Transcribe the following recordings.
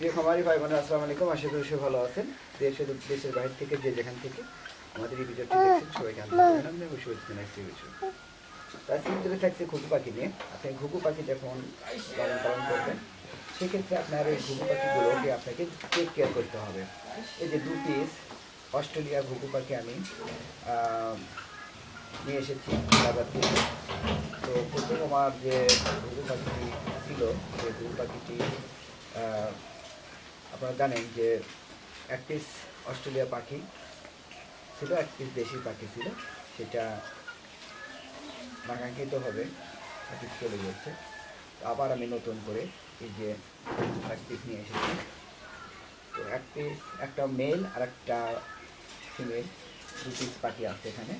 প্রিয় খামারি ভাই বোনেরা আসসালামু আলাইকুম। আশা করি সবাই ভালো আছেন। দেশ দেশের বাইরে থেকে যে যেখান থেকে আমাদের এই ভিডিওটি দেখছেন, সবাইকে আন্তরিক শুভেচ্ছা জানাচ্ছি কিছু আজকে ভিতরে থাকছে ঘুঘু পাখি নিয়ে। আপনি ঘুঘু পাখি যখন লালন পালন করবেন, সেক্ষেত্রে আপনার এই ঘুঘু পাখিগুলোকে আপনাকে টেক কেয়ার করতে হবে। এই যে দু পিস অস্ট্রেলিয়া ঘুঘু পাখি আমি নিয়ে এসেছি বাজার থেকে। তো প্রথম আমার যে ঘুঘু পাখিটি ছিল সেই ঘুঘু পাখিটি আপনারা জানেন যে এক পিস অস্ট্রেলিয়া পাখি ছিল, এক পিস দেশি পাখি ছিল, সেটা নাকাঙ্ক্ষিতভাবে পাখি চলে গেছে। তো আবার আমি নতুন করে এই যে এক পিস নিয়ে এসেছি। তো এক পিস একটা মেল আর একটা ফিমেল দু পিস পাখি আছে এখানে।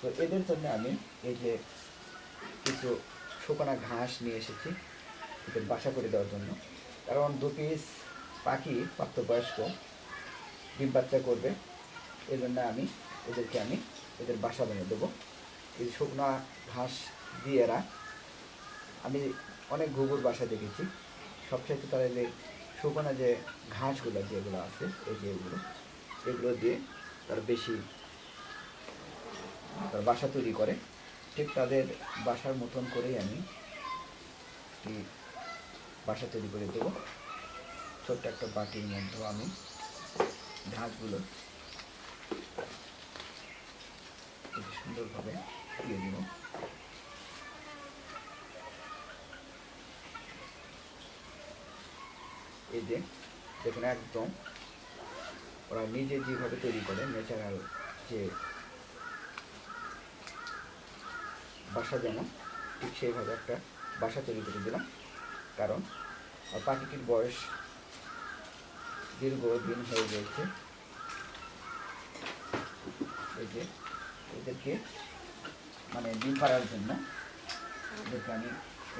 তো এদের জন্য আমি এই যে কিছু শুকনা ঘাস নিয়ে এসেছি, এদের বাসা করে দেওয়ার জন্য। কারণ দু পিস পাখি প্রাপ্তবয়স্ক, ডিম বাচ্চা করবে এই জন্য আমি এদেরকে আমি এদের বাসা বানিয়ে দেবো। এই শুকনা ঘাস দিয়ে এরা, আমি অনেক ঘুঘুর বাসা দেখেছি। সবচাইতে তারা যে শুকনা যে ঘাসগুলো যেগুলো আছে, এই যে এগুলো এগুলো দিয়ে তারা বেশি তার বাসা তৈরি করে। ঠিক তাদের বাসার মতন করেই আমি বাসা তৈরি করে দেবো। ছোট্ট একটা বাটির মধ্যে আমি ঘাসগুলো সুন্দরভাবে দিয়ে দিব। এই যে দেখুন একদম ওরা নিজে যেভাবে তৈরি করে ন্যাচারাল যে বাসা যেমন, ঠিক সেইভাবে একটা বাসা তৈরি করে দিলাম। কারণ পাখিটির বয়স দীর্ঘ দিন হয়ে গেছে। এই যে, এদেরকে মানে ডিম পাড়ার জন্য এদেরকে আমি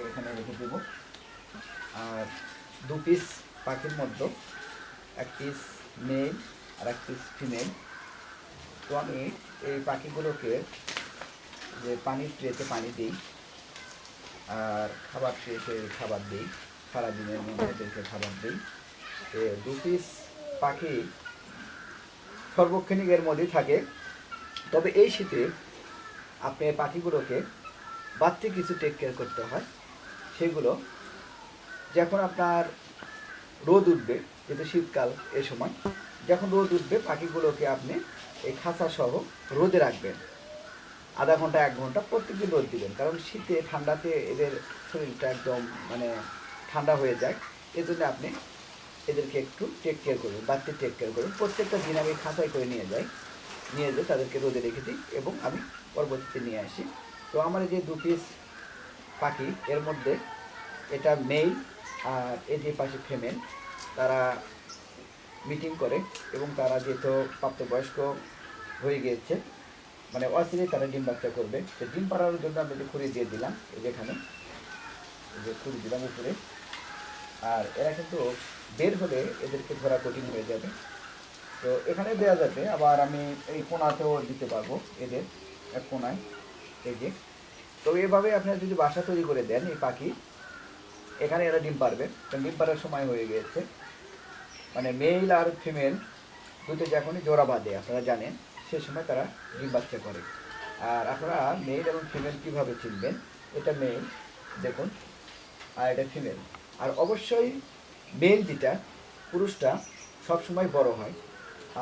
এখানে রেখে দেবো। আর দু পিস পাখির মধ্যে, এক পিস মেল আর এক পিস ফিমেল তো আমি এই পাখিগুলোকে যে পানির ট্রেতে পানি দিই আর খাবার ট্রেতে খাবার দিই, সারাদিনের মধ্যে এদেরকে খাবার দিই। দু পিস পাখি সর্বক্ষণিকের মধ্যেই থাকে। তবে এই শীতে আপনি পাখিগুলোকে বাড়তি কিছু টেক কেয়ার করতে হয়। সেগুলো যখন আপনার রোদ উঠবে, যেহেতু শীতকাল এ সময়, যখন রোদ উঠবে পাখিগুলোকে আপনি এই খাঁচা সহ রোদে রাখবেন। আধা ঘণ্টা, এক ঘণ্টা প্রত্যেকদিন রোদ দিবেন। কারণ শীতে, ঠান্ডাতে এদের শরীরটা একদম মানে ঠান্ডা হয়ে যায়। এজন্য আপনি এদেরকে একটু টেক কেয়ার করবেন বাড়তি টেক কেয়ার করবেন প্রত্যেকটা দিন আমি খাঁচায় করে নিয়ে যাই, নিয়ে যেয়ে তাদেরকে রোদে রেখে দিই এবং আমি পরবর্তীতে নিয়ে আসি। তো আমার যে দু পিস পাখি, এর মধ্যে এটা মেল আর এই যে পাশে ফিমেল তারা মিটিং করে এবং তারা যেহেতু প্রাপ্তবয়স্ক হয়ে গিয়েছে মানে অচিরেই তারা ডিম বাচ্চা করবে। তো ডিম পাড়ানোর জন্য আমি যে খুঁড়ি দিয়ে দিলাম, এই যে এখানে এই যে খুঁড়ি দিলাম উপরে। আর এরা কিন্তু বের হলে এদেরকে ধরা কঠিন হয়ে যাবে। তো এখানে দেওয়া যাবে আবার আমি এই কোনাতেও দিতে পারব এদের এক কোনায়, এই যে। তো এভাবে আপনারা যদি বাসা তৈরি করে দেন এই পাখি, এখানে এরা ডিম পারবে। তো ডিম পাড়ার সময় হয়ে গিয়েছে মানে মেল আর ফিমেল দুটো যখনই জোড়া বাঁধে, আপনারা জানেন, সে সময় তারা ডিম বাচ্চা করে। আর আপনারা মেল এবং ফিমেল কীভাবে চিনবেন? এটা মেল, দেখুন, আর এটা ফিমেল। আর অবশ্যই মেল যেটা পুরুষটা সবসময় বড় হয়,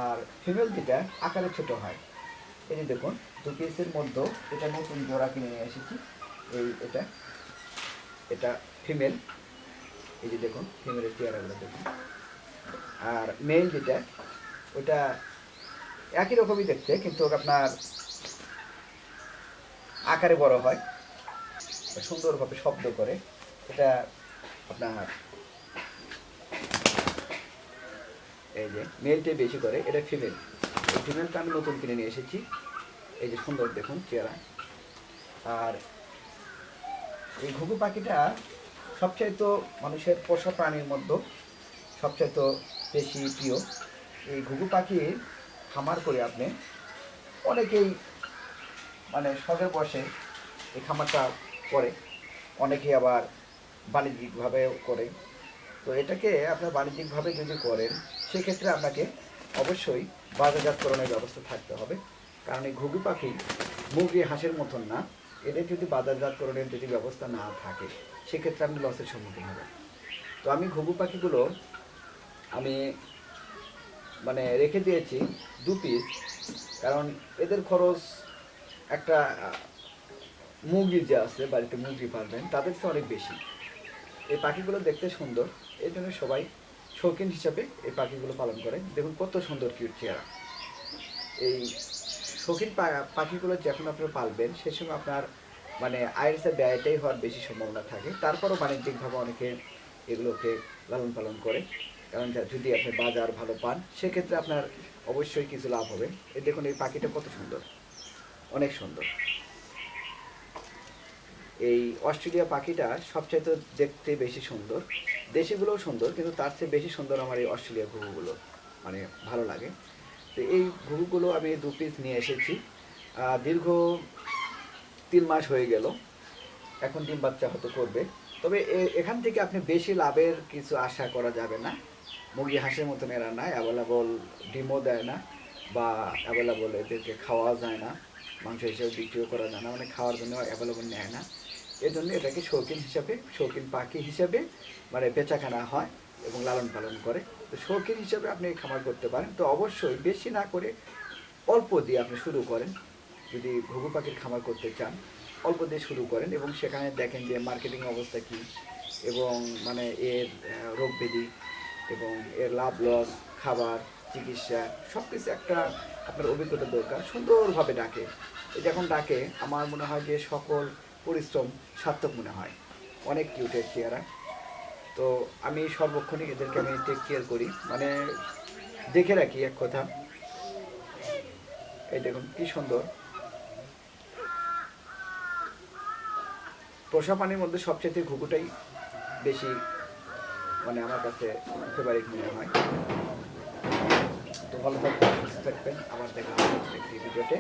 আর ফিমেল যেটা আকারে ছোট হয়। এই যে দেখুন, দু পিসের মধ্যে এটা নতুন জোড়া কিনে নিয়ে এসেছি। এই এটা এটা ফিমেল এই যে দেখুন ফিমেলের চেহারাগুলো দেখুন। আর মেল যেটা ওটা একই রকমই দেখতে, কিন্তু আপনার আকারে বড় হয়, সুন্দরভাবে শব্দ করে। এটা আপনার এই যে মেলটাই বেশি করে, এটা ফিমেল এই ফিমেলটা আমি নতুন কিনে নিয়ে এসেছি। এই যে সুন্দর, দেখুন, চেহারা। আর এই ঘুঘু পাখিটা সবচাইতে মানুষের পোষা প্রাণীর মধ্যে সবচাইতে বেশি প্রিয়। এই ঘুঘু পাখি খামার করে আপনি অনেকেই মানে শখের বসে এই খামারটা করে, অনেকেই আবার বাণিজ্যিকভাবেও করে। তো এটাকে আপনার বাণিজ্যিকভাবে যদি করেন সেক্ষেত্রে আপনাকে অবশ্যই বাজারজাতকরণের ব্যবস্থা থাকতে হবে। কারণ এই ঘুঘু পাখি মুরগি, হাঁসের মতন না। এদের যদি বাজারজাতকরণের যদি ব্যবস্থা না থাকে, সেক্ষেত্রে আপনি লসের সম্মুখীন হবেন। তো আমি ঘুঘু পাখিগুলো আমি মানে রেখে দিয়েছি দু পিস কারণ এদের খরচ একটা মুরগি যে আছে, বাড়িতে মুরগি পালবেন, তাদের চেয়ে অনেক বেশি। এই পাখিগুলো দেখতে সুন্দর এই জন্য সবাই শৌখিন হিসাবে এই পাখিগুলো পালন করে। দেখুন কত সুন্দর কিউট চেহারা। এই শৌখিন পাখিগুলো যখন আপনারা পালবেন, সে সময় আপনার মানে আয়ের ব্যয়টাই হওয়ার বেশি সম্ভাবনা থাকে। তারপরও বাণিজ্যিকভাবে অনেকে এগুলোকে লালন পালন করে। কারণ যদি আপনি বাজার ভালো পান, সেক্ষেত্রে আপনার অবশ্যই কিছু লাভ হবে। এই দেখুন, এই পাখিটা কত সুন্দর। অনেক সুন্দর। এই অস্ট্রেলিয়া পাখিটা সবচাইতে দেখতে বেশি সুন্দর। দেশিগুলোও সুন্দর, কিন্তু তার চেয়ে বেশি সুন্দর আমার এই অস্ট্রেলিয়া ঘুঘুগুলো। মানে ভালো লাগে। তো এই ঘুঘুগুলো আমি দু পিস নিয়ে এসেছি। দীর্ঘ তিন মাস হয়ে গেল। এখন ডিম বাচ্চা হয়তো করবে। তবে এখান থেকে আপনি বেশি লাভের কিছু আশা করা যাবে না। মুরগি হাঁসের মতন এরা না অ্যাভেলেবল ডিমও দেয় না, বা অ্যাভেলেবল এদেরকে খাওয়া যায় না, মাংস হিসেবে বিক্রিও করা যায় না মানে খাওয়ার জন্য অ্যাভেলেবল নেয় না। এই জন্য এটাকে শৌখিন হিসাবে, শৌখিন পাখি হিসাবে মানে বেচাকেনা হয় এবং লালন পালন করে। তো শৌখিন হিসাবে আপনি খামার করতে পারেন। তো অবশ্যই বেশি না করে অল্প দিয়ে আপনি শুরু করেন। যদি ঘুঘু পাখির খামার করতে চান, অল্প দিয়ে শুরু করেন এবং সেখানে দেখেন যে মার্কেটিং অবস্থা কী এবং মানে এর রোগ ব্যাধি এবং এর লাভ লস, খাবার, চিকিৎসা সব কিছু একটা আপনার অভিজ্ঞতা দরকার। সুন্দরভাবে ডাকে। যখন ডাকে, আমার মনে হয় যে সকল পরিশ্রম সার্থক মনে হয়। অনেক কিউটের চেহারা। তো আমি সর্বক্ষণিক এদেরকে আমি টেক কেয়ার করি। মানে দেখে রাখি এক কথা। এই দেখুন, কি সুন্দর। পোষা পানির মধ্যে সবচেয়ে ঘুঘুটাই বেশি মানে আমার কাছে ফেভারিট মনে হয়। তো ভালো থাকবেন, সুস্থ থাকবেন। আবার দেখা হবে একটি ভিডিওতে।